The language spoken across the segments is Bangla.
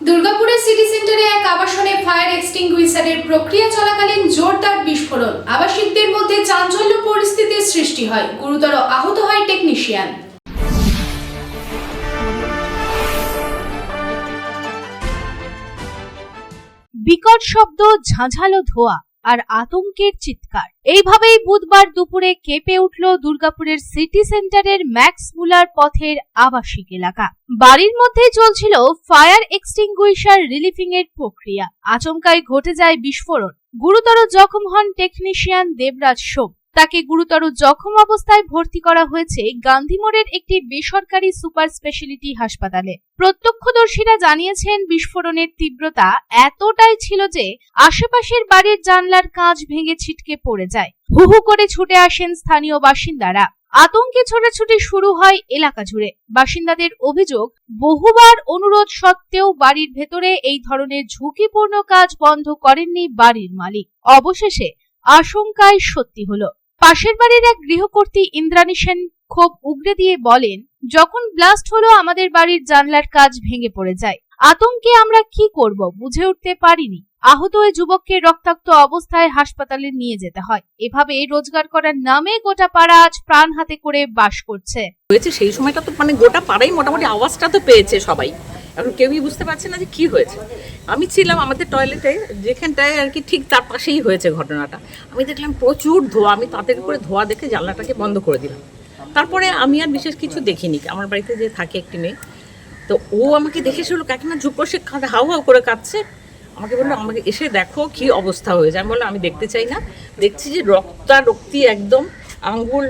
দুর্গাপুরের সিটি সেন্টারে এক আবাসনে ফায়ার এক্সটিংগুইশারের প্রক্রিয়া চলাকালীন জোরদার বিস্ফোরণ। আবাসিকদের মধ্যে চাঞ্চল্য পরিস্থিতির সৃষ্টি হয়। গুরুতর আহত হয় টেকনিশিয়ান বিকট শব্দ, ঝাঁঝালো ধোয়া। আর আতঙ্কের চিৎকার। এইভাবেই বুধবার দুপুরে কেঁপে উঠল দুর্গাপুরের সিটি সেন্টারের ম্যাক্স মুলার পথের আবাসিক এলাকা। বাড়ির মধ্যে চলছিল ফায়ার এক্সটিংগুইশার রিলিফিং এর প্রক্রিয়া। আচমকায় ঘটে যায় বিস্ফোরণ। গুরুতর জখম হন টেকনিশিয়ান দেবরাজ সোম। তাকে গুরুতর জখম অবস্থায় ভর্তি করা হয়েছে গান্ধীমোড়ের একটি বেসরকারি সুপার স্পেশালিটি হাসপাতালে। প্রত্যক্ষদর্শীরা জানিয়েছেন, বিস্ফোরণের তীব্রতা এতটাই ছিল যে আশেপাশের বাড়ির জানলার কাঁচ ভেঙে ছিটকে পড়ে যায়। হু হু করে ছুটে আসেন স্থানীয় বাসিন্দারা। আতঙ্কে ছোটাছুটি শুরু হয় এলাকা জুড়ে। বাসিন্দাদের অভিযোগ, বহুবার অনুরোধ সত্ত্বেও বাড়ির ভেতরে এই ধরনের ঝুঁকিপূর্ণ কাজ বন্ধ করেননি বাড়ির মালিক। অবশেষে আশঙ্কায় সত্যি হলো। পাশের বাড়ির এক গৃহকর্ত্রী ইন্দ্রাণী সেন ক্ষোভ উগরে দিয়ে বলেন, যখন ব্লাস্ট হলো, আমাদের বাড়ির জানলার কাজ ভেঙে পড়ে যায়। আতঙ্কে আমরা কি করব বুঝে উঠতে পারিনি। আহত ওই যুবককে রক্তাক্ত অবস্থায় হাসপাতালে নিয়ে যেতে হয়। এভাবে রোজগার করার নামে গোটা পাড়া আজ প্রাণ হাতে করে বাস করছে। হয়েছে, সেই সময়টা তো মানে গোটা পাড়াই মোটামুটি আওয়াজটা তো পেয়েছে সবাই। এখন কেউই বুঝতে পারছে না যে কি হয়েছে। আমি ছিলাম আমাদের টয়লেটে যেখানটায় আর কি ঠিক তার পাশেই হয়েছে ঘটনাটা। আমি দেখলাম প্রচুর ধোয়া, আমি তাদের করে ধোয়া দেখে জানলাটাকে বন্ধ করে দিলাম। তারপরে আমি আর বিশেষ কিছু দেখিনি। আমার বাড়িতে যে থাকে একটি মেয়ে, তো ও আমাকে দেখে শুলো কাকিমা ঝুঁকো সে হাউ হাউ করে কাঁদছে। আমাকে বলল, আমাকে এসে দেখো কি অবস্থা হয়েছে। আমি বললাম, আমি দেখতে চাই না। দেখছি যে রক্তা রক্তি একদম আঙ্গুল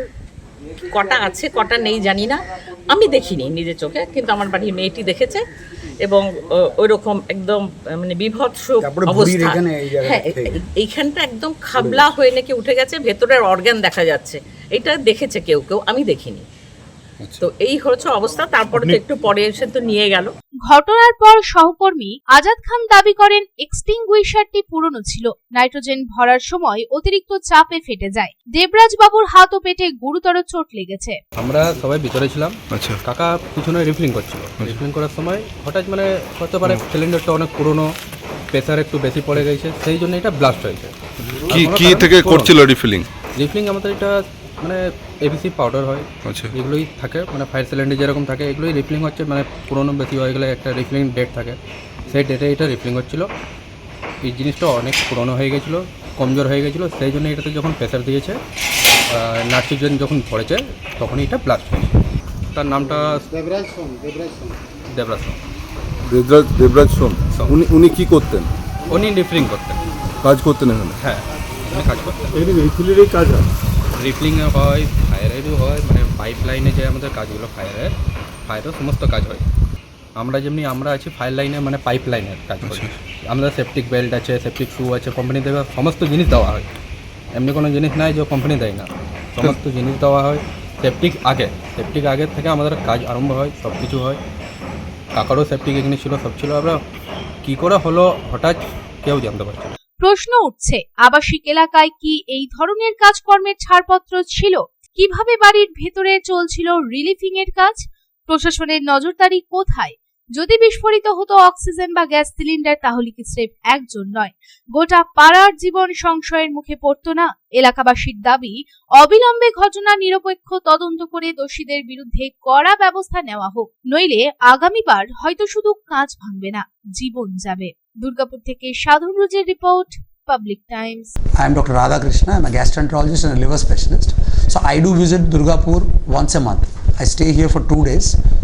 কটা আছে, কটা নেই জানি না। আমি দেখিনি নিজের চোখে, কিন্তু আমার বাড়ির মেয়েটি দেখেছে। এবং ওইরকম একদম আহ, মানে বিভৎস অবস্থা। হ্যাঁ এইখানটা একদম খাবলা হয়ে নাকি উঠে গেছে ভেতরের অর্গান দেখা যাচ্ছে। এটা দেখেছে কেউ কেউ আমি দেখিনি। আচ্ছা। তো এই হচ্ছে অবস্থা তারপরে তো একটু পরে এসে তো নিয়ে গেল। ঘটনার পর সহকর্মী আজাদ খান দাবি করেন এক্সটিংগুইশারটি পুরনো ছিল। নাইট্রোজেন ভরার সময় অতিরিক্ত চাপে ফেটে যায়। দেবরাজ বাবুর হাত ও পেটে গুরুতর চোট লেগেছে। আমরা সবাই ভিতরে ছিলাম। আচ্ছা। কাকা পিছনে রিফিলিং করছিল। রিফিলিং করার সময় হঠাৎ মানে হতে পারে সিলিন্ডারটা অনেক পুরনো প্রেসার একটু বেশি পড়ে গেছে সেই জন্য এটা ব্লাস্ট হয়েছে। কি কি থেকে করছিল রিফিলিং? রিফিলিং আমাদের এটা মানে এবিসি পাউডার হয়। আচ্ছা। এগুলোই থাকে মানে ফায়ার সিলিন্ডার যেরকম থাকে এগুলোই রিফিলিং হচ্ছে মানে পুরোনো বেশি হয়ে গেলে একটা রিফিলিং ডেট থাকে। সেই ডেটে এটা রিফিলিং হচ্ছিল। এই জিনিসটা অনেক পুরনো হয়ে গেছিল কমজোর হয়ে গেছিল সেই জন্য এটাতে যখন প্রেশার দিয়েছে নাইট্রোজেন যখন পড়েছে তখন এটা ব্লাস্ট হয়েছে। তার নামটা দেবরাজ সোম। দেবরাজ দেবরাজ সোম। উনি উনি কি করতেন? উনি রিফিলিং করতেন। কাজ করতেন এখানে? হ্যাঁ উনি কাজ করতেন। এই কাজ হয়। রিফিলিংয়ে হয় ফায়ারেরও হয় মানে পাইপ লাইনে যে আমাদের কাজগুলো ফায়ারের ফায়ারের সমস্ত কাজ হয়। আমরা যেমনি আমরা আছি ফায়ার লাইনে মানে পাইপ লাইনের কাজ করি। আমাদের সেপটিক বেল্ট আছে সেফটিক শু আছে কোম্পানি দেওয়া সমস্ত জিনিস দেওয়া হয়। এমনি কোনো জিনিস নাই যে কোম্পানি দেয় না। সমস্ত জিনিস দেওয়া হয়। সেফটিক আগে সেফটিক আগের থেকে আমাদের কাজ আরম্ভ হয় সব কিছু হয়। কাকারও সেফটিক এখানে ছিল সব ছিল। আমরা কী করে হলো হঠাৎ কেউ জানতে পারছে না। প্রশ্ন উঠছে, আবাসিক এলাকায় কি এই ধরনের কাজকর্মের ছাড়পত্র ছিল? কীভাবে বাড়ির ভেতরে চলছিল রিলিফিং এর কাজ? প্রশাসনের নজরদারি কোথায়? যদি বিস্ফোরিত হতো অক্সিজেন বা গ্যাস সিলিন্ডার, তাহলে কি স্রেফ একজন নয় গোটা পাড়ার জীবন সংশয়ের মুখে পড়তো না এলাকাবাসীর দাবি, অবিলম্বে ঘটনা নিরপেক্ষ তদন্ত করে দোষীদের বিরুদ্ধে কড়া ব্যবস্থা নেওয়া হোক নইলে আগামীবার হয়তো শুধু কাজ ভাঙবে না, জীবন যাবে দুর্গাপুর থেকে Sadhan রুজের report, public times I am Dr. Radhakrishna. I'm a gastroenterologist and a liver specialist. So, I do visit Durgapur once a month. I stay here.